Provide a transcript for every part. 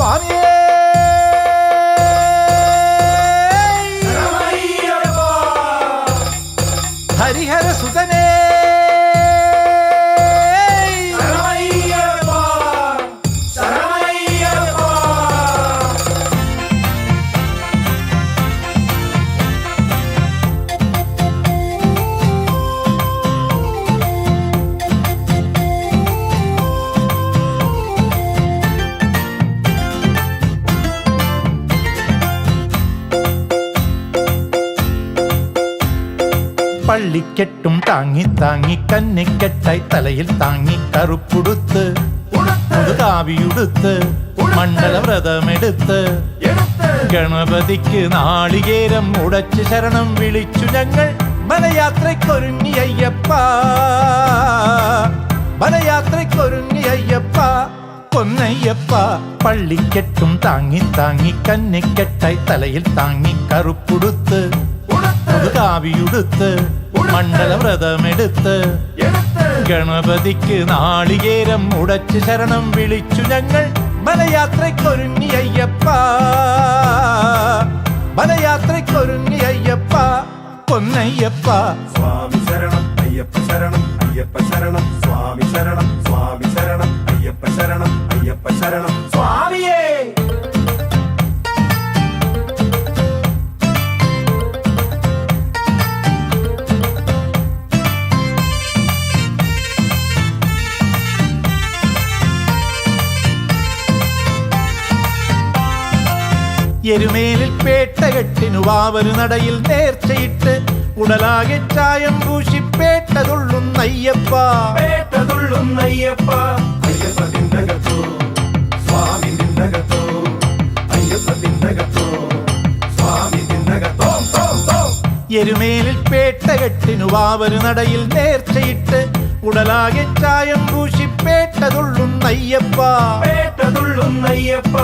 സ്വാമിയേ പള്ളിക്കെട്ടും താങ്ങി താങ്ങി കന്നിക്കെട്ടായി തലയിൽ താങ്ങി കറുപ്പുടുത്ത് മുതുകാവിയുടുത്ത് മണ്ഡലവ്രതമെടുത്ത് ഗണപതിക്ക് നാളികേരം ഉടച്ച് ശരണം വിളിച്ചു ഞങ്ങൾ വനയാത്രയ്ക്കൊരുങ്ങി അയ്യപ്പ. വനയാത്രയ്ക്കൊരുങ്ങി അയ്യപ്പ പൊന്നയ്യപ്പ. പള്ളിക്കെട്ടും താങ്ങി താങ്ങി കന്നിക്കെട്ടായി തലയിൽ താങ്ങി കറുപ്പുടുത്ത്. മുതുകാവിയുടുത്ത് മണ്ഡലവ്രതമെടുത്ത്. ഗണപതിക്ക് നാളികേരം ഉടച്ച് ശരണം വിളിച്ചു ഞങ്ങൾ. ബലയാത്രയ്ക്കൊരുങ്ങി അയ്യപ്പ. ബലയാത്രയ്ക്കൊരുങ്ങി അയ്യപ്പ. പൊന്നയ്യപ്പ. സ്വാമി ശരണം അയ്യപ്പ ശരണം അയ്യപ്പ ശരണം. സ്വാമി ശരണം സ്വാമി ശരണം അയ്യപ്പ ശരണം അയ്യപ്പ ശരണം. എരുമേലിൽ പേട്ടകെട്ടിനു വാവരു നടയിൽ നേർച്ചയിട്ട് ഉടലാകെ ചായം പൂശി പേട്ടതുള്ളും അയ്യപ്പ അയ്യപ്പ തിണ്ടകത്തോ? സ്വാമി അയ്യപ്പ സ്വാമി എരുമേലിൽ പേട്ടകെട്ടിനു വാവരു നടയിൽ നേർച്ചയിട്ട് ഉടലാകെ ചായം പൂശി പേട്ടതുള്ളുന്നയ്യപ്പ പേട്ടതുള്ളും അയ്യപ്പ.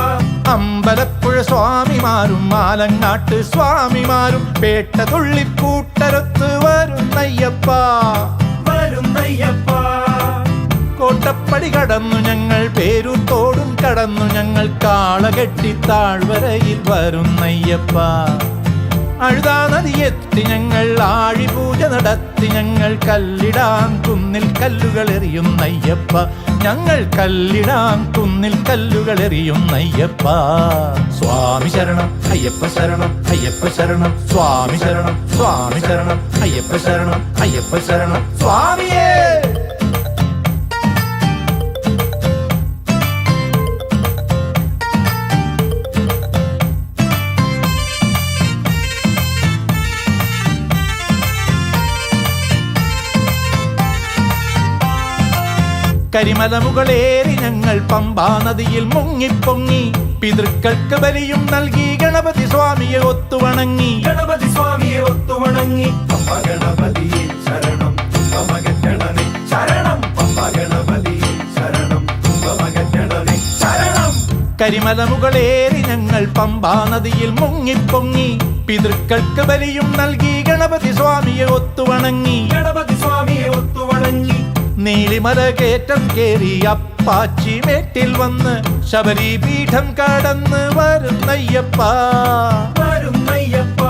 അമ്പലപ്പുഴ സ്വാമിമാരും മാലങ്ങാട്ട് സ്വാമിമാരും പേട്ട തുള്ളിക്കൂട്ടരത്ത് വരുന്നയ്യപ്പ വരുന്നയ്യപ്പ കോട്ടപ്പടി കടന്നു ഞങ്ങൾ പേരൂർ തോടും കടന്നു ഞങ്ങൾ കാളകെട്ടി താഴ്വരയിൽ വരുന്നയ്യപ്പ അഴുതാ നദിയെത്തി ഞങ്ങൾ ആഴിപൂജ നടത്തി ഞങ്ങൾ കല്ലിടാൻ കുന്നിൽ കല്ലുകൾ എറിയും നയ്യപ്പ. ഞങ്ങൾ കല്ലിടാൻ കുന്നിൽ കല്ലുകൾ എറിയും നയ്യപ്പ. സ്വാമി ശരണം അയ്യപ്പ ശരണം അയ്യപ്പ ശരണം. സ്വാമി ശരണം സ്വാമി ശരണം അയ്യപ്പ ശരണം അയ്യപ്പ ശരണം. സ്വാമിയേ! കരിമല മുകളേറി ഞങ്ങൾ പമ്പാ നദിയിൽ മുങ്ങിപ്പൊങ്ങി. പിതൃക്കൾക്ക് ബലിയും നൽകി ഗണപതി സ്വാമിയെ ഒത്തുവണങ്ങി. ഗണപതി സ്വാമിയെ ഒത്തുവണങ്ങി. ഗണപതിയെ ശരണം ശരണം ഗണപതിയെ ശരണം ശരണം. കരിമല മുകളേറി ഞങ്ങൾ പമ്പാ നദിയിൽ മുങ്ങിപ്പൊങ്ങി. പിതൃക്കൾക്ക് ബലിയും നൽകി ഗണപതി സ്വാമിയെ ഒത്തുവണങ്ങി. ഗണപതി സ്വാമിയെ ഒത്തുവണങ്ങി. നീലിമല കയറ്റം കേറി അപ്പാച്ചി മേട്ടിൽ വന്ന് ശബരി പീഠം കടന്ന് വരുന്നയ്യപ്പ വരുന്നയ്യപ്പ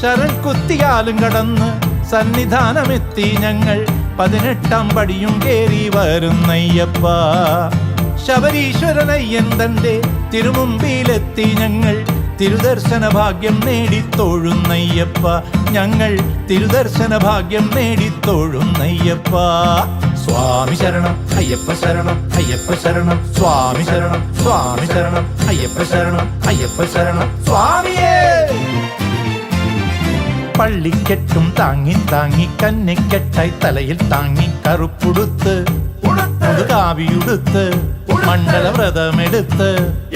ശരൺ കുത്തിയാലും കടന്ന് സന്നിധാനമെത്തി ഞങ്ങൾ പതിനെട്ടാം പടിയും കേറി വരുന്നയ്യപ്പ ശബരീശ്വരനയ്യൻ തന്റെ തിരുമുമ്പിലെത്തി ഞങ്ങൾ തിരുദർശന ഭാഗ്യം നേടിത്തോഴുന്നയ്യപ്പ. ഞങ്ങൾ തിരുദർശന ഭാഗ്യം നേടിത്തോഴുന്നയ്യപ്പ. സ്വാമി ശരണം അയ്യപ്പ ശരണം അയ്യപ്പ ശരണം സ്വാമി ശരണം സ്വാമി ശരണം അയ്യപ്പ ശരണം അയ്യപ്പ ശരണം സ്വാമിയേ! പള്ളിക്കെട്ടും താങ്ങി താങ്ങി കന്നിക്കെട്ടായി തലയിൽ താങ്ങി കറുപ്പുടുത്ത് മുതുകാവിയുടുത്ത് മണ്ഡലവ്രതമെടുത്ത് എടുത്ത്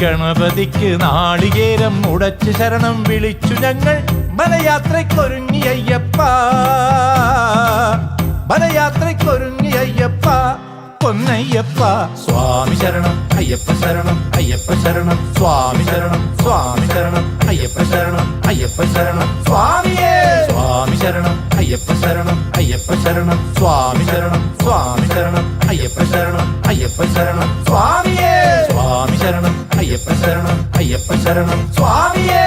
ഗണപതിക്ക് നാളികേരം ഉടച്ച് ശരണം വിളിച്ചു ഞങ്ങൾ. വനയാത്രയ്ക്കൊരുങ്ങി അയ്യപ്പ. വനയാത്രയ്ക്കൊരുങ്ങി അയ്യപ്പ. പൊന്നയ്യപ്പ. സ്വാമി ശരണം അയ്യപ്പ ശരണം അയ്യപ്പ ശരണം. സ്വാമി ശരണം സ്വാമി ശരണം അയ്യപ്പ ശരണം അയ്യപ്പ ശരണം. സ്വാമിയേ. സ്വാമി ശരണം അയ്യപ്പ ശരണം അയ്യപ്പ ശരണം സ്വാമി ശരണം സ്വാമി ശരണം അയ്യപ്പ ശരണം അയ്യപ്പ ശരണം സ്വാമിയേ! സ്വാമി ശരണം അയ്യപ്പ ശരണം അയ്യപ്പ ശരണം സ്വാമിയേ!